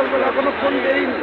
সকালবেলা কোনো ফোন দেয়নি।